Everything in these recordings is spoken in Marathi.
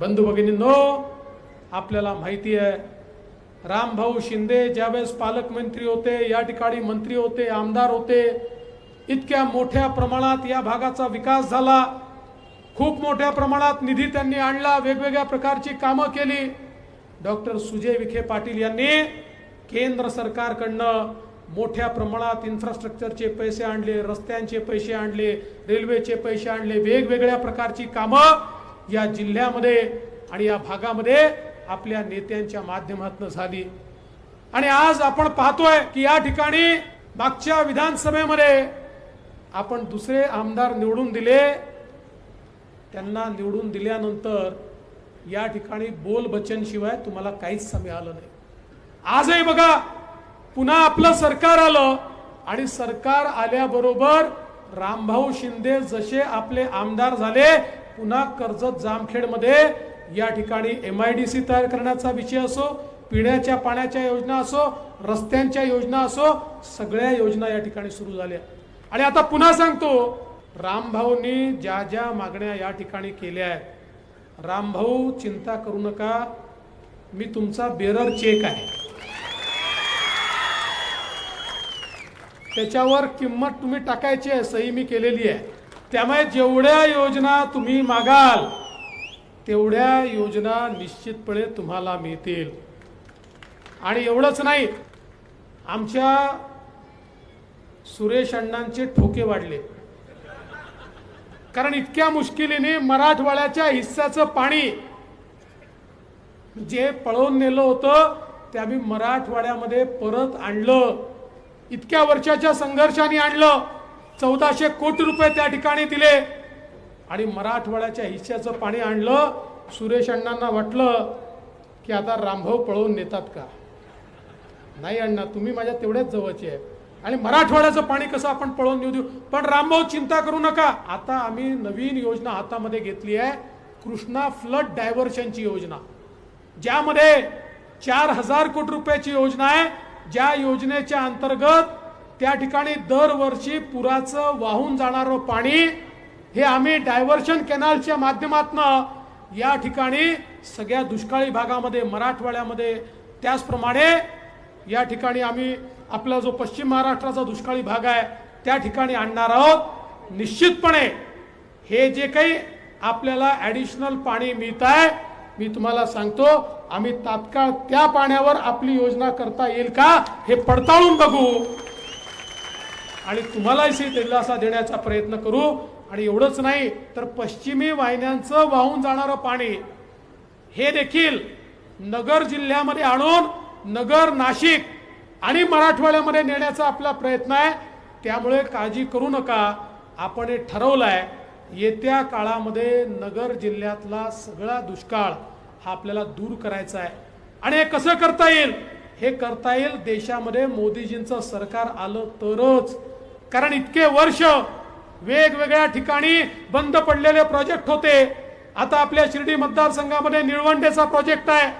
बंधू भगिनींनो आपल्याला माहिती आहे रामभाऊ शिंदे ज्यावेळेस पालकमंत्री होते या ठिकाणी मंत्री होते आमदार होते इतक्या मोठ्या प्रमाणात या भागाचा विकास झाला. खूप मोठ्या प्रमाणात निधी त्यांनी आणला वेगवेगळ्या प्रकारची कामं केली. डॉक्टर सुजय विखे पाटील यांनी केंद्र सरकारकडनं मोठ्या प्रमाणात इन्फ्रास्ट्रक्चरचे पैसे आणले रस्त्यांचे पैसे आणले रेल्वेचे पैसे आणले वेगवेगळ्या प्रकारची कामं या जिल्ह्यामध्ये आणि या भागामध्ये आपल्या नेत्यांच्या माध्यमातून झाली. आणि आज आपण पाहतोय की या ठिकाणी मागच्या विधानसभेमध्ये आपण दुसरे आमदार निवडून दिले. त्यांना निवडून दिल्यानंतर या ठिकाणी बोल बच्चन शिवाय तुम्हाला काहीच मिळालं नाही. आजही बघा पुन्हा आपलं सरकार आलं आणि सरकार आल्याबरोबर रामभाऊ शिंदे जसे आपले आमदार झाले पुन्हा कर्जत जामखेडमध्ये या ठिकाणी एम आय डी सी तयार करण्याचा विषय असो पिण्याच्या पाण्याच्या योजना असो रस्त्यांच्या योजना असो सगळ्या योजना या ठिकाणी सुरू झाल्या. आणि आता पुन्हा सांगतो रामभाऊंनी ज्या ज्या मागण्या या ठिकाणी केल्या आहेत रामभाऊ चिंता करू नका मी तुमचा बेरर चेक आहे. त्याच्यावर किंमत तुम्ही टाकायची आहे सही मी केलेली आहे. त्यामुळे जेवढ्या योजना तुम्ही मागाल तेवढ्या योजना निश्चितपणे तुम्हाला मिळतील. आणि एवढंच नाही आमच्या सुरेश अण्णांचे ठोके वाढले. कारण इतक्या मुश्किलीने मराठवाड्याच्या हिस्साचं पाणी जे पळवून नेलं होतं ते आम्ही मराठवाड्यामध्ये परत आणलं. इतक्या वर्षाच्या संघर्षाने आणलं. चौदाशे कोटी रुपये त्या ठिकाणी दिले. आणि मराठवाड्याच्या हिश्श्याचं पाणी आणलं सुरेश अण्णांना वाटलं की आता रामभाऊ पळवून नेतात का? नाही अण्णा तुम्ही माझ्या तेवढ्याच जवळचे आहे. आणि मराठवाड्याचं पाणी कसं आपण पळवून देऊ देऊ? पण रामभाऊ चिंता करू नका. आता आम्ही नवीन योजना हातामध्ये घेतली आहे. कृष्णा फ्लड डायव्हर्शनची योजना. ज्यामध्ये चार हजार कोटी रुपयाची योजना आहे. ज्या योजनेच्या अंतर्गत त्या ठिकाणी दरवर्षी पुराचं वाहून जाणारं पाणी हे आम्ही डायव्हर्शन कॅनलच्या माध्यमातनं या ठिकाणी सगळ्या दुष्काळी भागामध्ये मराठवाड्यामध्ये त्याचप्रमाणे या ठिकाणी आम्ही आपला जो पश्चिम महाराष्ट्राचा दुष्काळी भाग आहे त्या ठिकाणी आणणार आहोत. निश्चितपणे हे जे काही आपल्याला ॲडिशनल पाणी मिळत आहे मी तुम्हाला सांगतो आम्ही तात्काळ त्या पाण्यावर आपली योजना करता येईल का हे पडताळून बघू. आणि तुम्हालाही दिलासा देण्याचा प्रयत्न करू. आणि एवढंच नाही तर पश्चिमी वाहिन्यांचं वाहून जाणारं पाणी हे देखील नगर जिल्ह्यामध्ये आणून नगर नाशिक आणि मराठवाड्यामध्ये नेण्याचा आपला प्रयत्न आहे. त्यामुळे काळजी करू नका. आपण हे ठरवलं आहे येत्या काळामध्ये नगर जिल्ह्यातला सगळा दुष्काळ हा आपल्याला दूर करायचा आहे. आणि हे कसं करता येईल? हे करता येईल देशामध्ये मोदीजींचं सरकार आलं तरच. कारण इतके वर्ष वेगवेगळ्या ठिकाणी बंद पडलेले प्रोजेक्ट होते. आता आपल्या शिर्डी मतदारसंघामध्ये निळवंडेचा प्रोजेक्ट आहे.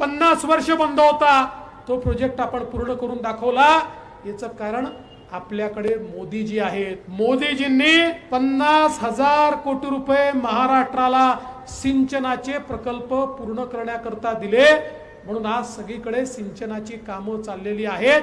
पन्नास वर्ष बंद होता. तो प्रोजेक्ट आपण पूर्ण करून दाखवला. याचं कारण आपल्याकडे मोदीजी आहेत. मोदीजींनी पन्नास हजार कोटी रुपये महाराष्ट्राला सिंचनाचे प्रकल्प पूर्ण करण्याकरता दिले. म्हणून आज सगळीकडे सिंचनाची कामं चाललेली आहेत.